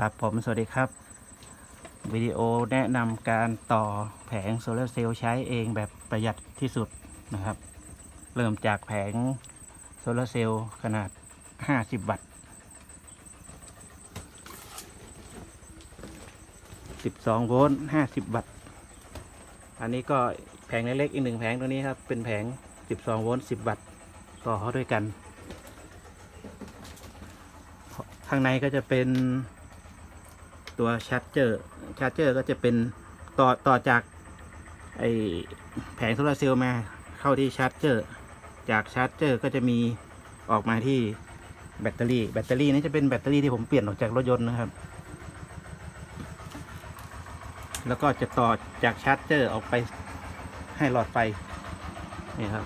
ครับผมสวัสดีครับ วิดีโอแนะนำการต่อแผงโซลาร์เซลล์ใช้เองแบบประหยัดที่สุดนะครับ เริ่มจากแผงโซลาร์เซลล์ขนาด 50 วัตต์ 12 โวลต์ 50 วัตต์ อันนี้ก็แผงเล็กๆอีกหนึ่งแผงตัวนี้ครับ เป็นแผง 12 โวลต์ 10 วัตต์ต่อเข้าด้วยกัน ข้างในก็จะเป็น ตัวชาร์จเจอร์ชาร์จเจอร์ก็จะเป็นต่อต่อจากไอแผงโซลาร์เซลล์มาเข้าที่ชาร์จเจอร์ จากชาร์จเจอร์ก็จะมีออกมาที่แบตเตอรี่ แบตเตอรี่นี้จะเป็นแบตเตอรี่ที่ผมเปลี่ยนออกจากรถยนต์นะครับ แล้วก็จะต่อจากชาร์จเจอร์ออกไปให้หลอดไฟนี่ครับ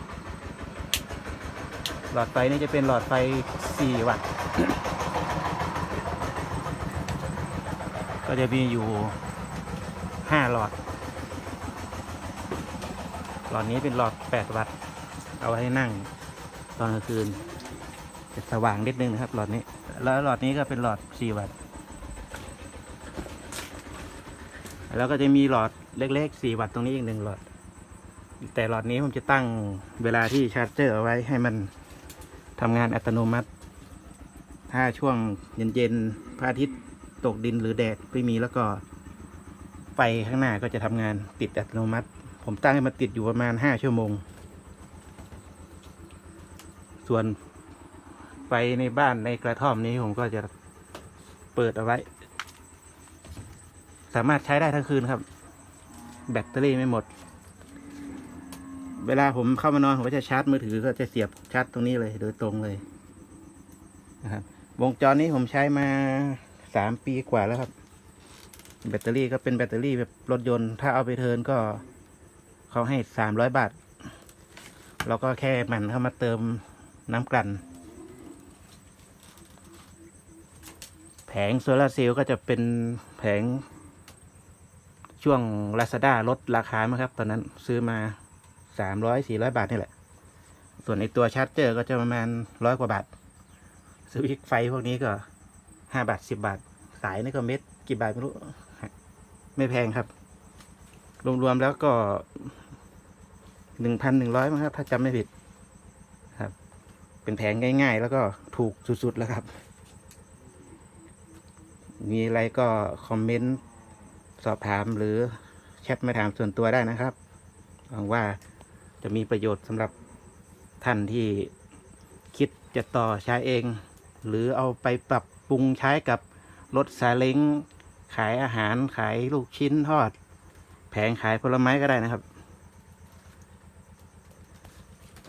หลอดไฟนี่จะเป็นหลอดไฟ 4 วัตต์ ก็จะมีอยู่5หลอด หลอดนี้เป็นหลอด8วัตต์ เอาไว้ให้นั่งตอนกลางคืนจะสว่างนิดนึงนะครับ หลอดนี้ แล้วหลอดนี้ก็เป็นหลอด4วัตต์ แล้วก็จะมีหลอดเล็กๆ4วัตต์ตรงนี้อีกหนึ่งหลอด แต่หลอดนี้ผมจะตั้งเวลาที่ชาร์จเจอร์เอาไว้ให้มันทำงานอัตโนมัติ ถ้าช่วงเย็นๆพระอาทิตย์ ตกดินหรือแดดไม่มีแล้วก็ ไฟข้างหน้าก็จะทำงานติดอัตโนมัติ ผมตั้งให้มันติดอยู่ประมาณห้าชั่วโมง ส่วนไฟในบ้านในกระท่อมนี้ผมก็จะเปิดเอาไว้ สามารถใช้ได้ทั้งคืนครับ แบตเตอรี่ไม่หมด เวลาผมเข้ามานอน ผมก็จะชาร์จมือถือก็จะเสียบชาร์จตรงนี้เลย โดยตรงเลยนะครับวงจรนี้ผมใช้มา สามปีกว่าแล้วครับ แบตเตอรี่ก็เป็นแบตเตอรี่แบบรถยนต์ ถ้าเอาไปเทิร์นก็เขาให้สามร้อยบาท เราก็แค่มันเข้ามาเติมน้ำกลั่น แผงโซลาเซลล์ก็จะเป็นแผงช่วง Lazada ลดราคาไหมครับ ตอนนั้นซื้อมาสามร้อยสี่ร้อยบาทนี่แหละ ส่วนในตัวชาร์จเจอร์ก็จะประมาณร้อยกว่าบาทสวิตไฟพวกนี้ก็ห้าบาทสิบบาท สายนี่ก็เม็ดกี่บาทไม่รู้ ไม่แพงครับ รวมๆแล้วก็หนึ่งพันหนึ่งร้อยมั้งครับ ถ้าจำไม่ผิดครับ เป็นแผงง่าย ๆ แล้วก็ถูกสุดๆแล้วครับ มีอะไรก็คอมเมนต์สอบถามหรือแชทมาถามส่วนตัวได้นะครับหวังว่าจะมีประโยชน์สำหรับท่านที่คิดจะต่อใช้เอง หรือเอาไปปรับปรุงใช้กับ รถซาเล้งขายอาหารขายลูกชิ้นทอด แผงขายผลไม้ก็ได้นะครับ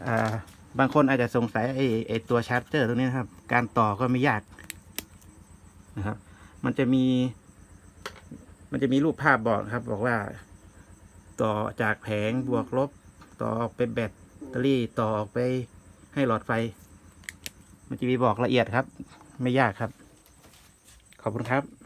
อ่าบางคนอาจจะสงสัยไอ้ไอ้ตัวชาร์จเจอร์ตรงนี้นะครับ การต่อก็ไม่ยากนะครับ มันจะมี มันจะมีรูปภาพบอกครับ บอกว่า ต่อจากแผงบวกลบ ต่อออกไปแบตเตอรี่ต่อออกไปให้หลอดไฟ มันจะมีบอกละเอียดครับ ไม่ยากครับ ขอบคุณครับ